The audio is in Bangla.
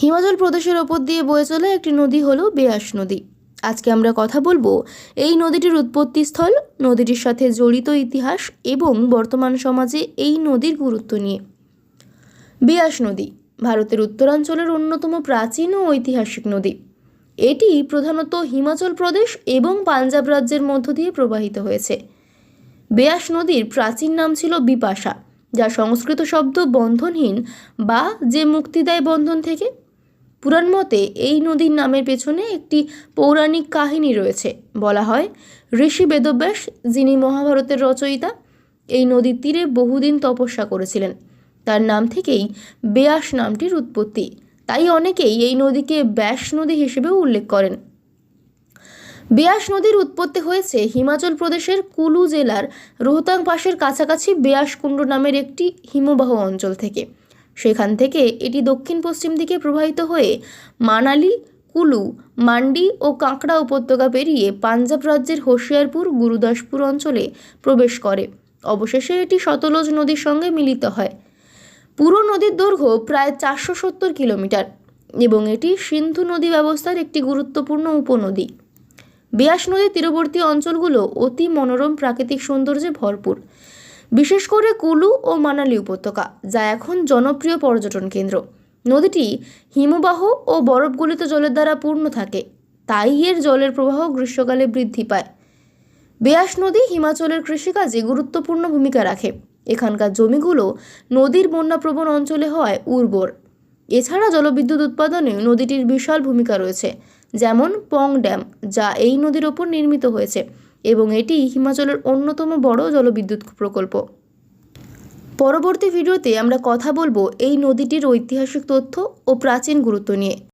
হিমাচল প্রদেশের ওপর দিয়ে বয়ে চলা একটি নদী হলো বেয়াস নদী। আজকে আমরা কথা বলব এই নদীটির উৎপত্তিস্থল, নদীটির সাথে জড়িত ইতিহাস এবং বর্তমান সমাজে এই নদীর গুরুত্ব নিয়ে। বেয়াস নদী, ভারতের উত্তরাঞ্চলের অন্যতম প্রাচীন ও ঐতিহাসিক নদী। এটি প্রধানত হিমাচল প্রদেশ এবং পাঞ্জাব রাজ্যের মধ্য দিয়ে প্রবাহিত হয়েছে। বেয়াস নদীর প্রাচীন নাম ছিল বিপাশা যা সংস্কৃত শব্দ বন্ধনহীন বা যে মুক্তি দেয় বন্ধন থেকে পুরাণ মতে এই নদীর নামের পেছনে একটি পৌরাণিক কাহিনী রয়েছে। বলা হয়, ঋষি বেদব্যাস, যিনি মহাভারতের রচয়িতা, এই নদীর তীরে বহুদিন তপস্যা করেছিলেন। তার নাম থেকেই বেয়াস নামটির উৎপত্তি। তাই অনেকেই এই নদীকে ব্যাস নদী হিসেবেও উল্লেখ করেন। বেয়াস নদীর উৎপত্তি হয়েছে হিমাচল প্রদেশের কুলু জেলার রোহতাং পাশের কাছাকাছি বেয়াসকুণ্ড নামের একটি হিমবাহ অঞ্চল থেকে। সেখান থেকে এটি দক্ষিণ পশ্চিম দিকে প্রবাহিত হয়ে মানালি, কুলু, মান্ডি ও কাঁকড়া উপত্যকা পেরিয়ে পাঞ্জাব রাজ্যের হোশিয়ারপুর, গুরুদাসপুর অঞ্চলে প্রবেশ করে। অবশেষে এটি সতলজ নদীর সঙ্গে মিলিত হয়। পুরো নদীর দৈর্ঘ্য প্রায় চারশো সত্তর কিলোমিটার এবং এটি সিন্ধু নদী ব্যবস্থার একটি গুরুত্বপূর্ণ উপনদী। বেয়াস নদীর তীরবর্তী অঞ্চলগুলো অতি মনোরম প্রাকৃতিক সৌন্দর্যে ভরপুর। বিশেষ করে কুলু ও মানালি উপত্যকা, যা এখন জনপ্রিয় পর্যটন কেন্দ্র। নদীটি হিমবাহ ও বরফগলিত জলের দ্বারা পূর্ণ থাকে, তাই এর জলের প্রবাহ গ্রীষ্মকালে বৃদ্ধি পায়। বেয়াস নদী হিমাচলের কৃষিকাজে গুরুত্বপূর্ণ ভূমিকা রাখে। এখানকার জমিগুলো নদীর বন্যাপ্রবণ অঞ্চলে হওয়ায় উর্বর। এছাড়া জলবিদ্যুৎ উৎপাদনে নদীটির বিশাল ভূমিকা রয়েছে, যেমন পং ড্যাম, যা এই নদীর ওপর নির্মিত হয়েছে। এবং এটি হিমাচলের অন্যতম বড় জলবিদ্যুৎ প্রকল্প। পরবর্তী ভিডিওতে আমরা কথা বলব এই নদীটির ঐতিহাসিক তথ্য ও প্রাচীন গুরুত্ব নিয়ে।